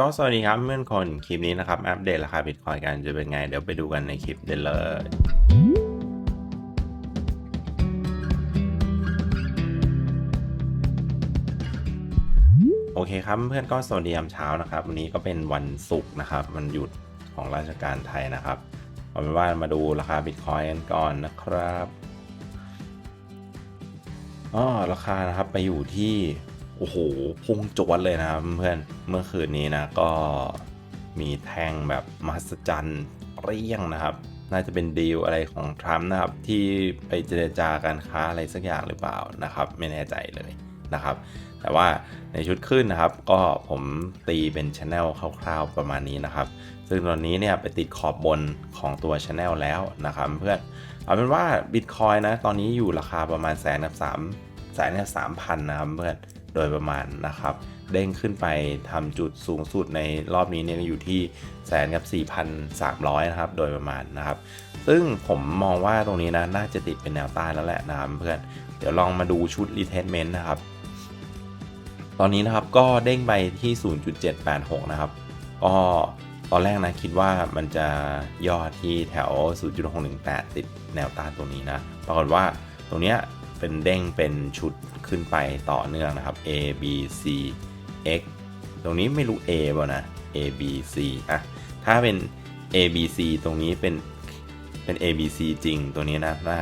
ก็สวัสดีครับเพื่อนคนคลิปนี้นะครับ อัปเดตราคาบิตคอยกันจะเป็นไง เดี๋ยวไปดูกันในคลิปเดี๋ยวเลยโอเคครับเพื่อนก็สวัสดียามเช้านะครับ วันนี้ก็เป็นวันศุกร์นะครับวันหยุดของราชการไทยนะครับเอาเป็นว่ามาดูราคาบิตคอยกันก่อนนะครับอ๋อราคานะครับไปอยู่ที่ โอ้โห พุ่งจวดเลยนะครับเพื่อน เมื่อคืนนี้นะก็มีแท่งแบบมหัศจรรย์เรี้ยงนะครับ น่าจะเป็นดีลอะไรของทรัมป์นะครับ ที่ไปเจรจาการค้าอะไรสักอย่างหรือเปล่านะครับ ไม่แน่ใจเลยนะครับ แต่ว่าในชุดขึ้นนะครับ ก็ผมตีเป็นช anel คร่าวๆประมาณนี้นะครับ ซึ่งตอนนี้เนี่ยไปติดขอบบนของตัวช anel แล้วนะครับเพื่อนเอาเป็นว่า Bitcoin นะตอนนี้อยู่ราคาประมาณแสนกับสามแสนกับสามพันนะครับเพื่อน โดยประมาณนะครับ เด้งขึ้นไปทำจุดสูงสุดในรอบนี้เนี่ยอยู่ที่แสนกับ 4,300 นะครับ โดยประมาณนะครับ ซึ่งผมมองว่าตรงนี้นะน่าจะติดเป็นแนวต้านแล้วแหละนะครับเพื่อน เดี๋ยวลองมาดูชุด retestment นะครับ ตอนนี้นะครับก็เด้งไปที่ 0.786 นะครับ ก็ตอนแรกนะคิดว่ามันจะย่อที่แถว 0.618 ติดแนวต้านตรงนี้นะ ปรากฏว่าตรงเนี้ยเป็นเด้งเป็นชุด ขึ้นไปต่อเนื่องนะครับ A B C X ตรงนี้ไม่รู้ A ป่ะนะ A B C อะ ถ้าเป็น A B C ตรงนี้เป็นเป็น A B C จริง ตัวนี้นะน่า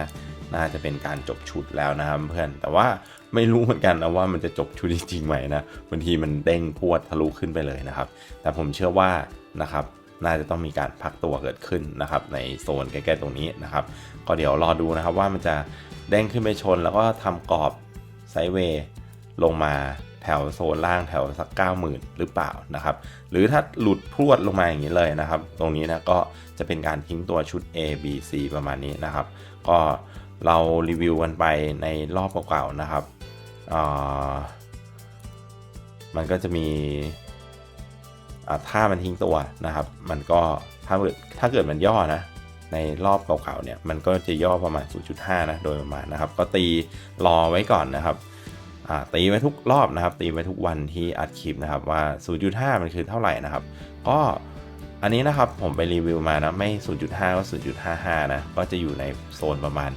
น่าจะเป็นการจบชุดแล้วนะครับเพื่อน แต่ว่าไม่รู้เหมือนกันนะว่ามันจะจบชุดจริงไหมนะ บางทีมันเด้งพรวดทะลุขึ้นไปเลยนะครับ แต่ผมเชื่อว่านะครับน่าจะต้องมีการพักตัวเกิดขึ้นนะครับในโซนใกล้ๆตรงนี้นะครับ ก็เดี๋ยวรอดูนะครับว่ามันจะเด้งขึ้นไปชนแล้วก็ทำกรอบ ไซเวย์ลงมาแถวโซนล่างแถวสัก 90,000 หรือเปล่านะครับ หรือถ้าหลุดพรวดลงมาอย่างนี้เลยนะครับ ตรงนี้นะก็จะเป็นการทิ้งตัวชุด A B C ประมาณนี้นะครับ ก็เรารีวิวกันไปในรอบเก่าๆนะครับมันก็จะมีถ้ามันทิ้งตัวนะครับ มันก็ถ้าเกิดถ้าเกิดมันย่อนะ ในรอบเก่าๆเนี่ยมันก็จะย่อประมาณ 0.5 นะโดยประมาณนะครับ ก็ตีรอไว้ก่อนนะครับตีไว้ทุกรอบนะครับ ตีไว้ทุกวันที่อัดคลิปนะครับว่า 0.5 มันคือเท่าไหร่นะครับ ก็อันนี้นะครับผมไปรีวิวมานะไม่ 0.5 ก็ 0.55 นะ ก็จะอยู่ในโซนประมาณ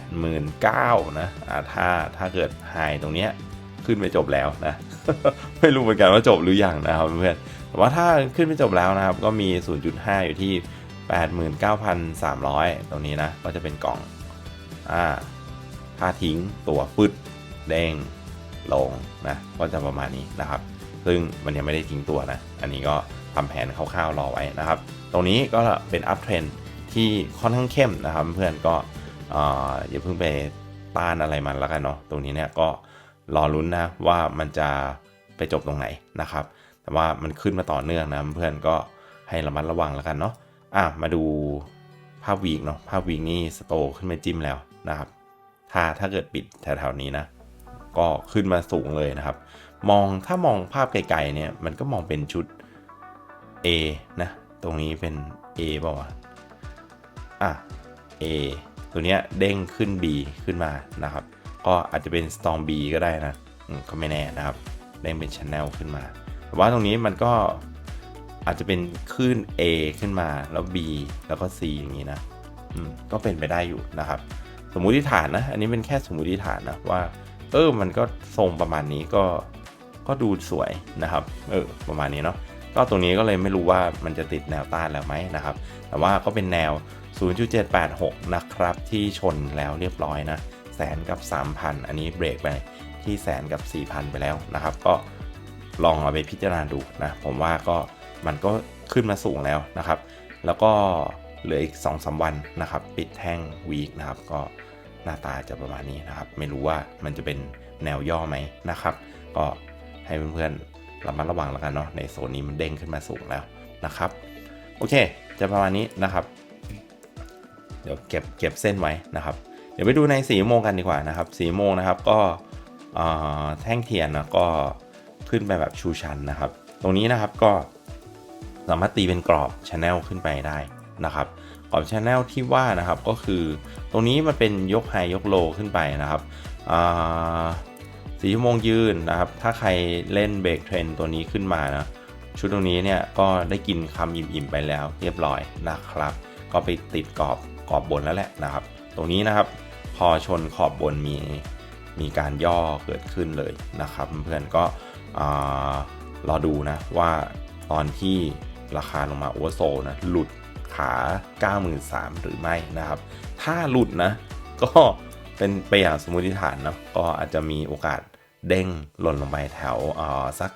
89,000นะอ่าถ้าถ้าเกิดไฮตรงเนี้ยขึ้นไปจบแล้วนะ ไม่รู้เหมือนกันว่าจบหรือยังนะครับเพื่อนแต่ว่าถ้าขึ้นไปจบแล้วนะครับ ก็มี 0.5 อยู่ที่ 89,300 ตรงนี้นะ ก็จะเป็นกล่อง อ่า ถ้าทิ้งตัวฟึดเด้งลงนะ ก็จะประมาณนี้นะครับ ซึ่งมันยังไม่ได้ทิ้งตัวนะ อันนี้ก็ทำแผนคร่าวๆรอไว้นะครับ ตรงนี้ก็เป็นอัพเทรนที่ค่อนข้างเข้มนะครับ เพื่อนก็อออย่าเพิ่งไปต้านอะไรมันแล้วกันเนาะ ตรงนี้เนี่ยก็รอลุ้นนะว่ามันจะไปจบตรงไหนนะครับ แต่ว่ามันขึ้นมาต่อเนื่องนะเพื่อนก็ให้ระมัดระวังแล้วกันเนาะ อะมาดูภาพวีกเนาะภาพวีกนี่สโตขึ้นมาจิ้มแล้วนะครับ ถ้าถ้าเกิดปิดแถวๆนี้นะ ก็ขึ้นมาสูงเลยนะครับ มองถ้ามองภาพไกลๆเนี่ยมันก็มองเป็นชุด A นะ ตรงนี้เป็น A เปล่าวะอะ A ตัวเนี้ยเด้งขึ้น B ขึ้นมานะครับ ก็อาจจะเป็น Storm B ก็ได้นะอืมก็ไม่แน่นะครับ เด้งเป็น Channel ขึ้นมา แต่ว่าตรงนี้มันก็ อาจจะเป็นคลื่น A ขึ้นมาแล้ว B แล้วก็ C อย่างนี้นะอืมก็เป็นไปได้อยู่นะครับ สมมุติฐานนะ อันนี้เป็นแค่สมมุติฐานนะว่า เออ มันก็ทรงประมาณนี้ก็ก็ดูสวยนะครับ เออ ประมาณนี้เนาะก็ตรงนี้ก็เลยไม่รู้ว่ามันจะติดแนวต้านแล้วไหมนะครับ แต่ว่าก็เป็นแนว 0.786 นะครับ ที่ชนแล้วเรียบร้อยนะแสนกับ 3,000 อันนี้เบรกไปที่แสนกับ 4,000 ไปแล้วนะครับ ก็ลองเอาไปพิจารณาดูนะ ผมว่าก็ มันก็ขึ้นมาสูงแล้วนะครับ แล้วก็เหลืออีก2-3วันนะครับ ปิดแท่งวีคนะครับ ก็หน้าตาจะประมาณนี้นะครับ ไม่รู้ว่ามันจะเป็นแนวย่อไหมนะครับ ก็ให้เพื่อนๆระมัดระวังแล้วกันเนาะในโซนนี้มันเด้งขึ้นมาสูงแล้วนะครับ โอเค จะประมาณนี้นะครับ เดี๋ยวเก็บเก็บเส้นไว้นะครับ เดี๋ยวไปดูในสีโมงกันดีกว่านะครับสีโมงนะครับก็แท่งเทียนนะก็ขึ้นไปแบบชูชันนะครับ ตรงนี้นะครับก็ สามารถตีเป็นกรอบชแนลขึ้นไปได้นะครับกรอบชแนลที่ว่านะครับก็คือตรงนี้มันเป็นยกไฮยกโลขึ้นไปนะครับสี่ชั่วโมงยืนนะครับ ถ้าใครเล่นเบรกเทรนตัวนี้ขึ้นมานะชุดตรงนี้เนี่ยก็ได้กินคำอิ่มๆไปแล้วเรียบร้อยนะครับ ก็ไปติดกรอบกรอบบนแล้วแหละนะครับ ตรงนี้นะครับพอชนขอบบนมีมีการย่อเกิดขึ้นเลยนะครับ เพื่อนๆก็อ่ารอดูนะว่าตอนที่ ราคาลงมาโอเวอร์โซลนะ หลุดขา 93,000หรือไม่นะครับ ถ้าหลุดนะ ก็เป็นไปอย่างสมมติฐานนะก็อาจจะมีโอกาสเด้งหล่นลงไปแถวเออสัก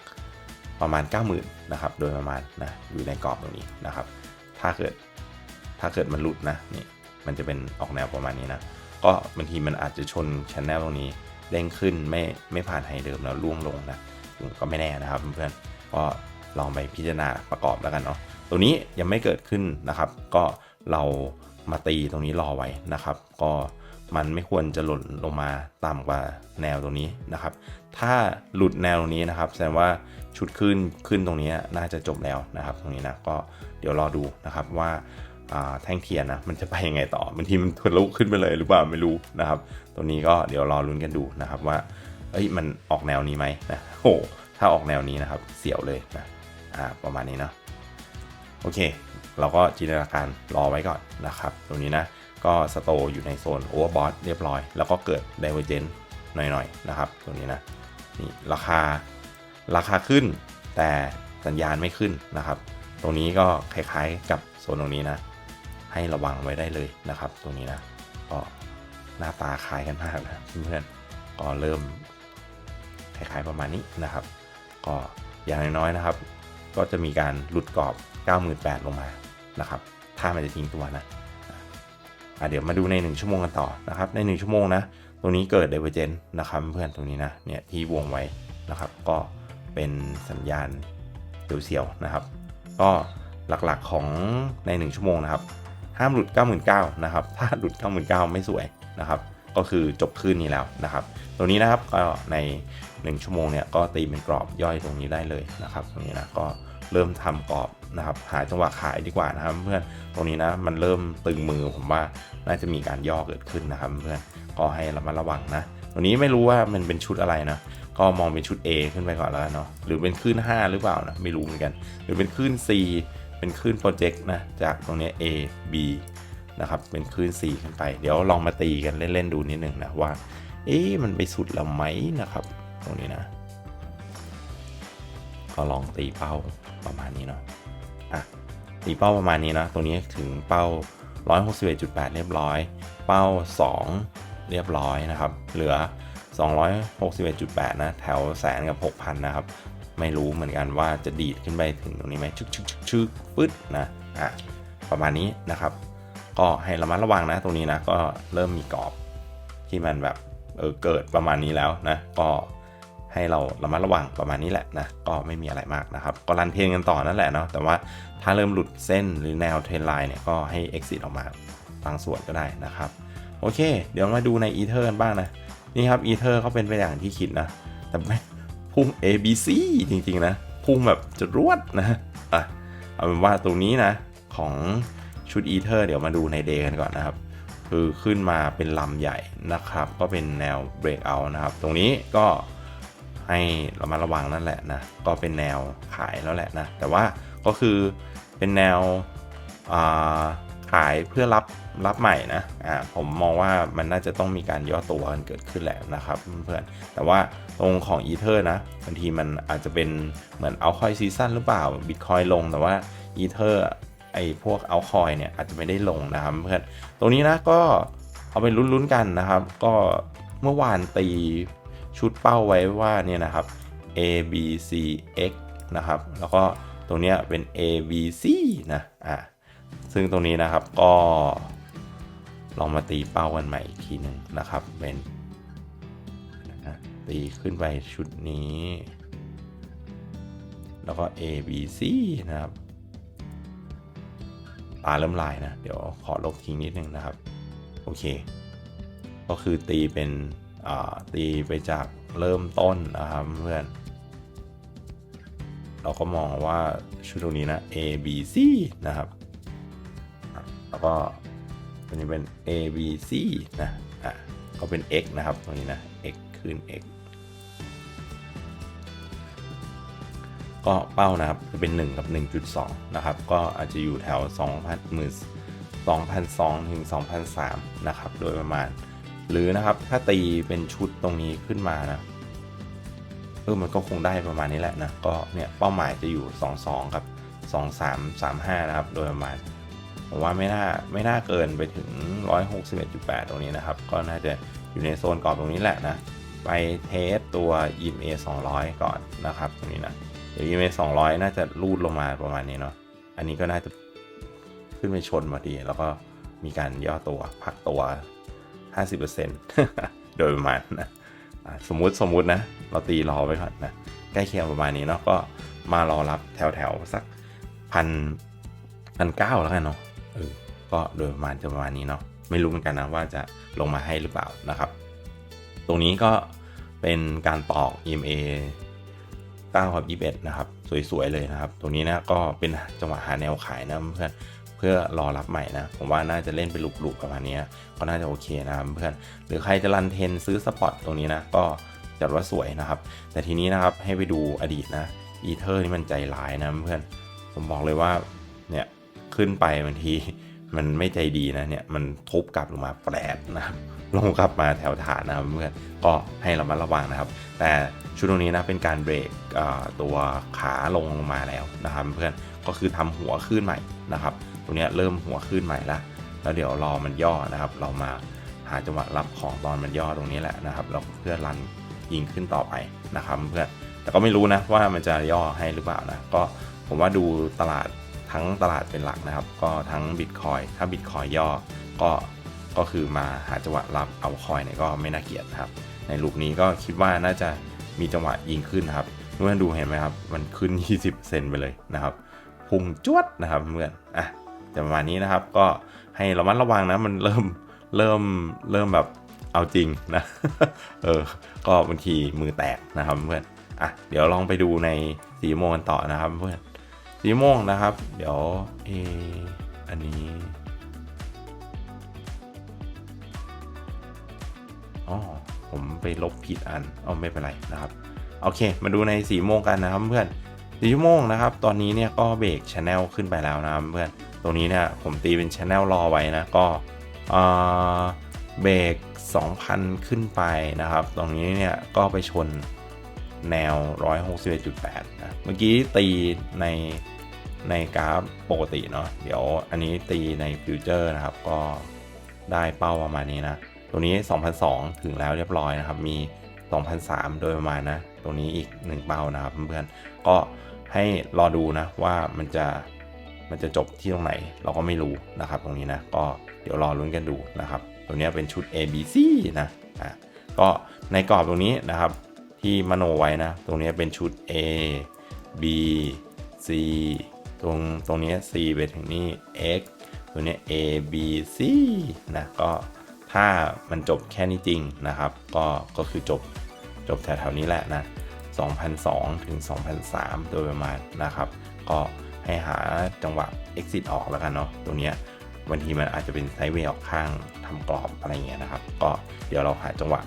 ประมาณ 90,000นะครับ โดยประมาณนะ อยู่ในกรอบตรงนี้นะครับ ถ้าเกิดถ้าเกิดมันหลุดนะนี่มันจะเป็นออกแนวประมาณนี้นะ ก็บางทีมันอาจจะชนชั้นแนลตรงนี้เด้งขึ้นไม่ไม่ผ่านไฮเดิมแล้วล่วงลงนะก็ไม่แน่นะครับเพื่อนๆก็ ลองไปพิจารณาประกอบแล้วกันเนาะตัวนี้ยังไม่เกิดขึ้นนะครับ ก็เรามาตีตรงนี้รอไว้นะครับ ก็มันไม่ควรจะหล่นลงมาต่ำกว่าแนวตรงนี้นะครับ ถ้าหลุดแนวตรงนี้นะครับ แสดงว่าชุดขึ้นขึ้นตรงนี้น่าจะจบแล้วนะครับ ตรงนี้นะก็เดี๋ยวรอดูนะครับว่าแท่งเทียนนะมันจะไปยังไงต่อบางทีมันทะลุขึ้นไปเลยหรือเปล่าไม่รู้นะครับ ตัวนี้ก็เดี๋ยวรอลุ้นกันดูนะครับว่าเอ้ยมันออกแนวนี้ไหมนะโอ้ถ้าออกแนวนี้นะครับ เสียวเลยนะ อ่าประมาณนี้เนาะโอเค เราก็จินตนาการรอไว้ก่อนนะครับ ตรงนี้นะ ก็สโตอยู่ในโซนโอเวอร์บอทเรียบร้อย แล้วก็เกิด d ดเวอร์เจนหน่อยๆนะครับ ตรงนี้นะนี่ราคาราคาขึ้น แต่สัญญาณไม่ขึ้นนะครับ ตรงนี้ก็คล้ายๆกับโซนตรงนี้นะ ให้ระวังไว้ได้เลยนะครับ ตรงนี้นะก็หน้าตาคล้ายกันมากนะเพื่อนก็เริ่มคล้ายๆประมาณนี้นะครับ ก็อย่างน้อยๆนะครับ ก็จะมีการหลุดกรอบ 98,000 ลงมานะครับ ถ้ามันจะทิ้งตัวนะอะเดี๋ยวมาดูใน 1 ชั่วโมงกันต่อนะครับ ใน 1 ชั่วโมงนะตรงนี้เกิด Divergent นะครับเพื่อนตรงนี้นะ เนี่ยที่วงไว้นะครับ ก็เป็นสัญญาณเสียวๆนะครับ ก็หลักๆของใน 1 ชั่วโมงนะครับ ห้ามหลุด 99,000นะครับ ถ้าหลุด 99,000 ไม่สวยนะครับ ก็คือจบคืนนี้แล้วนะครับตรงนี้นะครับก็ใน 1 ชั่วโมงเนี่ยก็ตีเป็นกรอบย่อยตรงนี้ได้เลยนะครับ ตรงนี้นะก็ เริ่มทำกรอบนะครับหาจังหวะขายดีกว่านะครับเพื่อนตรงนี้นะมันเริ่มตึงมือผมว่าน่าจะมีการย่อเกิดขึ้นนะครับเพื่อนก็ให้ระมัดระวังนะตรงนี้ไม่รู้ว่ามันเป็นชุดอะไรนะก็มองเป็นชุด A ขึ้นไปก่อนแล้วเนาะหรือเป็นคลื่น 5 หรือเปล่านะไม่รู้เหมือนกัน หรือเป็นคลื่น C เป็นคลื่นโปรเจกต์นะจากตรงนี้ A B นะครับเป็นคลื่น C ขึ้นไป เดี๋ยวลองมาตีกันเล่นๆดูนิดนึงนะว่าเอ๊ะมันไปสุดแล้วไหมนะครับ ตรงนี้นะ ก็ลองตีเป้าประมาณนี้เนาะอะตีเป้าประมาณนี้นะตรงนี้ถึงเป้า 161.8 เรียบร้อย เป้า 2 เรียบร้อยนะครับ เหลือ 261.8 นะ แถวแสนกับ 6,000 นะครับ ไม่รู้เหมือนกันว่าจะดีดขึ้นไปถึงตรงนี้ไหมชึกชึกชึกชึกปึ๊ดนะอะประมาณนี้นะครับ ก็ให้ระมัดระวังนะตรงนี้นะ ก็เริ่มมีกรอบที่มันแบบเออเกิดประมาณนี้แล้วนะ ก็ ให้เราระมัดระวังประมาณนี้แหละนะก็ไม่มีอะไรมากนะครับ ก็รันเทรนกันต่อนั่นแหละเนาะแต่ว่าถ้าเริ่มหลุดเส้นหรือแนวเทรนไลน์เนี่ยก็ให้ exit ออกมาบางส่วนก็ได้นะครับโอเค เดี๋ยวมาดูใน Ether กันบ้างนะนี่ครับ Ether เขาเป็นไปอย่างที่คิดนะแต่ไม่พุ่ง A B C จริงๆนะพุ่งแบบจะรวดนะอะเอาเป็นว่าตรงนี้นะของชุด Ether เดี๋ยวมาดูใน Day กันก่อนนะครับ คือขึ้นมาเป็นลำใหญ่นะครับ ก็เป็นแนว breakout นะครับ ตรงนี้ก็ ให้เรามาระวังนั่นแหละนะก็เป็นแนวขายแล้วแหละนะแต่ว่าก็คือเป็นแนวาขายเพื่อรับรับใหม่นะอ่าผมมองว่ามันน่าจะต้องมีการย่อตัวกันเกิดขึ้นแหละนะครับเพื่อนๆแต่ว่าตรงของ Ether นะบางทีมันอาจจะเป็นเหมือนเอาคอยซีซั่นหรือเปล่า Bitcoin ลงแต่ว่า Ether ไอ้พวกเอาคอยเนี่ยอาจจะไม่ได้ลงนะครับเพื่อนตรงนี้นะก็เอาไปลุ้นๆกันนะครับ ก็เมื่อวานตี ชุดเป้าไว้ว่าเนี่ยนะครับ A B C X นะครับ แล้วก็ตรงนี้เป็น A B C นะอะซึ่งตรงนี้นะครับก็ลองมาตีเป้ากันใหม่อีกทีหนึ่งนะครับ เป็นตีขึ้นไปชุดนี้ แล้วก็ A B C นะครับ ตาเริ่มลายนะ เดี๋ยวขอลบทิ้งนิดนึงนะครับ โอเค ก็คือตีเป็น ตีไปจากเริ่มต้นนะครับเพื่อน เราก็มองว่าชุดตรงนี้นะ A B C นะครับ แล้วก็ตัวนี้เป็น A B C นะอะก็เป็น X นะครับตรงนี้นะ X คืน X ก็เป้านะครับจะเป็น 1 กับ 1.2 นะครับ ก็อาจจะอยู่แถว 2,000มื่น2,200ถึง2,003 นะครับ โดยประมาณ หรือนะครับถ้าตีเป็นชุดตรงนี้ขึ้นมานะเออมันก็คงได้ประมาณนี้แหละนะก็เนี่ยเป้าหมายจะอยู่ 22กับ2335นะครับโดยประมาณผมว่าไม่น่าไม่น่าเกินไปถึง 161.8 ตรงนี้นะครับ ก็น่าจะอยู่ในโซนกรอบตรงนี้แหละนะ ไปเทสตัว EMA 200 ก่อนนะครับ ตรงนี้นะเดี๋ยว EMA 200 น่าจะรูดลงมาประมาณนี้เนาะอันนี้ก็น่าจะขึ้นไปชนพอดี แล้วก็มีการย่อตัวพักตัว 50%โดยประมาณนะสมมุติสมมุตินะ เราตีรอไว้ก่อนนะ ใกล้เคียงประมาณนี้เนาะก็มารอรับแถวแถวๆสักพันพันเก้าแล้วกันเนาะเออก็โดยประมาณจะประมาณนี้เนาะไม่รู้เหมือนกันนะว่าจะลงมาให้หรือเปล่านะครับ ตรงนี้ก็เป็นการตอก EMA 9กับ21 นะครับ สวย ๆ เลยนะครับ ตรงนี้นะก็เป็นจังหวะหาแนวขายนะเพื่อน พื่อรอรับใหม่นะ ผมว่าน่าจะเล่นไปลุกๆประมาณนี้ก็น่าจะโอเคนะครับเพื่อนหรือใครจะรันเทนซื้อสปอตตรงนี้นะก็จัดว่าสวยนะครับ แต่ทีนี้นะครับให้ไปดูอดีตนะอีเทอร์นี่มันใจร้ายนะเพื่อนผมบอกเลยว่าเนี่ยขึ้นไปบางทีมันไม่ใจดีนะเนี่ยมันทุบกลับลงมาแปลดนะครับลงกลับมาแถวฐานนะครับเพื่อนก็ให้เรามาระวังนะครับ แต่ชุดตรงนี้นะเป็นการเบรกตัวขาลงลงมาแล้วนะครับ เพื่อนก็คือทำหัวขึ้นใหม่นะครับ ตรงนี้เริ่มหัวขึ้นใหม่ละแล้วเดี๋ยวรอมันย่อนะครับ เรามาหาจังหวะรับของตอนมันย่อตรงนี้แหละนะครับแล้วเพื่อรันยิงขึ้นต่อไปนะครับเพื่อนแต่ก็ไม่รู้นะว่ามันจะย่อให้หรือเปล่านะก็ผมว่าดูตลาดทั้งตลาดเป็นหลักนะครับ ก็ทั้งบิตคอยถ้าบิตคอยย่อก็ก็คือมาหาจังหวะรับเอาคอยเนี่ยก็ไม่น่าเกลียดครับ ในลูกนี้ก็คิดว่าน่าจะมีจังหวะยิงขึ้นครับเมื่อดูเห็นไหมครับ มันขึ้น 20%ไปเลยนะครับ พุ่งจวดนะครับเพื่อนอะ แต่ประมาณนี้นะครับก็ให้ระมัดระวังนะมันเริ่มเริ่มเริ่มแบบเอาจริงนะเออก็บางทีมือแตกนะครับเพื่อนอะเดี๋ยวลองไปดูในสีโมงกันต่อนะครับเพื่อนสีโมงนะครับ เดี๋ยวเอออันนี้อ๋อผมไปลบผิดอันอ๋อไม่เป็นไรนะครับ โอเค มาดูในสีโมงกันนะครับเพื่อนสีโมงนะครับ ตอนนี้เนี่ยก็เบรกชแนลขึ้นไปแล้วนะครับเพื่อน รงนี้เนี่ยผมตีเป็นชแนลรอไว้นะ ก็เอ่อเบรก2,000 ขึ้นไปนะครับ ตรงนี้เนี่ยก็ไปชนแนว 161.8 นะ เมื่อกี้ตีในในกราฟปกติเนาะ เดี๋ยวอันนี้ตีในฟิวเจอร์นะครับ ก็ได้เป้าประมาณนี้นะ ตรงนี้ 2,002 ถึงแล้วเรียบร้อยนะครับ มี 2,003 โดยประมาณนะ ตรงนี้อีก 1 เป้านะครับเพื่อนๆ ก็ให้รอดูนะว่ามันจะ มันจะจบที่ตรงไหนเราก็ไม่รู้นะครับ ตรงนี้นะก็เดี๋ยวรอลุ้นกันดูนะครับตรงนี้เป็นชุด A B C นะอะก็ในกรอบตรงนี้นะครับ ที่มโนไว้นะ ตรงนี้เป็นชุด A B C ตรงตรงนี้ C ไปถึงนี่ X ตัวนี้ A B C นะก็ถ้ามันจบแค่นี้จริงนะครับ ก็ก็คือจบจบแถวๆนี้แหละนะ2002 ถึง 2003 โดยประมาณนะครับ ก็ ให้หาจังหวะ exit ออกแล้วกันเนาะตรงเนี้ยบางทีมันอาจจะเป็นไซด์เวย์ออกข้างทำกรอบอะไรเงี้ยนะครับ ก็เดี๋ยวเราหาจังหวะ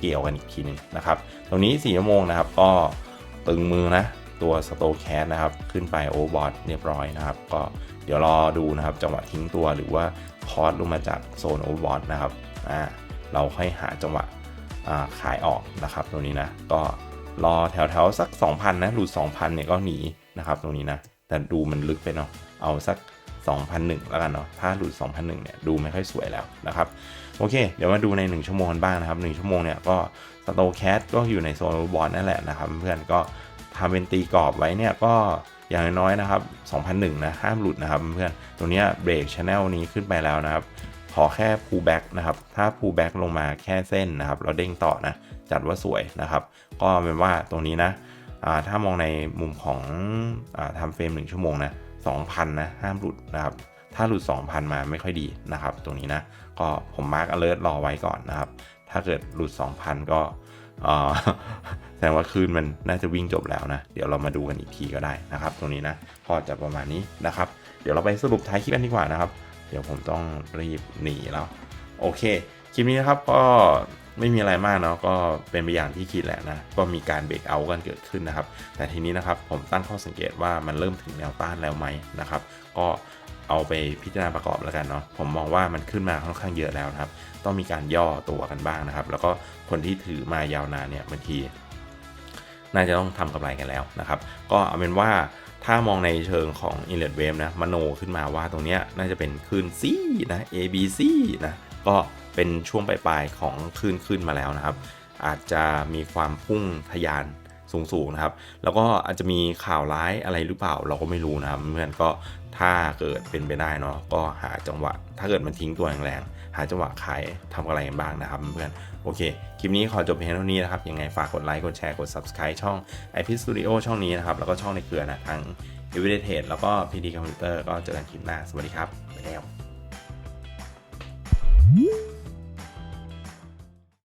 เกี่ยวกันอีกทีหนึ่งนะครับ ตรงนี้4ชั่วโมงนะครับ ก็ตึงมือนะตัวสโตแคสนะครับ ขึ้นไปโอเวอร์บอทเรียบร้อยนะครับ ก็เดี๋ยวรอดูนะครับ จังหวะทิ้งตัวหรือว่าคอร์สลงมาจากโซนโอเวอร์บอทนะครับอ่าเราค่อยหาจังหวะขายออกนะครับ ตรงนี้นะ ก็รอแถวๆสัก 2,000 นะ หลุด 2,000 เนี่ยก็หนีนะครับ ตรงนี้นะ แต่ดูมันลึกไปเนาะเอาสัก 2,001 แล้วกันเนาะถ้าหลุด 2,001 เนี่ยดูไม่ค่อยสวยแล้วนะครับโอเค เดี๋ยวมาดูใน 1 ชั่วโมงกันบ้างนะครับ 1 ชั่วโมงเนี่ยก็สโตแคสก็อยู่ในโซนบอลนั่นแหละนะครับ เพื่อนก็ทำเป็นตีกรอบไว้เนี่ยก็อย่างน้อยๆนะครับ 2,001 นะ ห้ามหลุดนะครับเพื่อนตรงนี้เบรกชแนลนี้ขึ้นไปแล้วนะครับ ขอแค่ pull back นะครับ ถ้า pull back ลงมาแค่เส้นนะครับ เราเด้งต่อนะ จัดว่าสวยนะครับ ก็เป็นว่าตรงนี้นะ ถ้ามองในมุมของอทำเฟรม 1 ชั่วโมงนะ2,000 นะ ห้ามหลุดนะครับ ถ้าหลุด 2,000 มาไม่ค่อยดีนะครับ ตรงนี้นะ ก็ผมมาร์ก alert รอไว้ก่อนนะครับ ถ้าเกิดหลุด 2,000 ก็แสดงว่าคืนมันน่าจะวิ่งจบแล้วนะ เดี๋ยวเรามาดูกันอีกทีก็ได้นะครับ ตรงนี้นะก็จะประมาณนี้นะครับ เดี๋ยวเราไปสรุปท้ายคลิปกันดีกว่านะครับ เดี๋ยวผมต้องรีบหนีแล้ว โอเค คลิปนี้นะครับก็ ไม่มีอะไรมากเนาะก็เป็นไปอย่างที่คิดแหละนะ ก็มีการเบรกเอากันเกิดขึ้นนะครับ แต่ทีนี้นะครับผมตั้งข้อสังเกตว่ามันเริ่มถึงแนวต้านแล้วไหมนะครับ ก็เอาไปพิจารณาประกอบแล้วกันเนาะผมมองว่ามันขึ้นมาค่อนข้างเยอะแล้วนะครับ ต้องมีการย่อตัวกันบ้างนะครับ แล้วก็คนที่ถือมายาวนานเนี่ยบางทีน่าจะต้องทำกำไรกันแล้วนะครับ ก็เอาเป็นว่าถ้ามองในเชิงของ i n l e t Wave นะมโนขึ้นมาว่าตรงเนี้ยน่าจะเป็นคลื่น C นะ A B C นะก็ เป็นช่วงปลายๆของคลื่นขึ้นมาแล้วนะครับ อาจจะมีความพุ่งทะยานสูงๆนะครับ แล้วก็อาจจะมีข่าวร้ายอะไรหรือเปล่าเราก็ไม่รู้นะครับเพื่อนก็ถ้าเกิดเป็นไปได้เนาะก็หาจังหวะ ถ้าเกิดมันทิ้งตัวแรงๆหาจังหวะขายทำอะไรกันบ้างนะครับเพื่อนโอเค คลิปนี้ขอจบเพียงเท่านี้นะครับ ยังไงฝากกดไลค์กดแชร์กด Subscribe ช่อง IP Studio ช่องนี้นะครับ แล้วก็ช่องในเครือนะทั้ง e v i d e t a d e แล้วก็ PD Computer ก็เจอกันคลิปหน้า สวัสดีครับไปแล้ว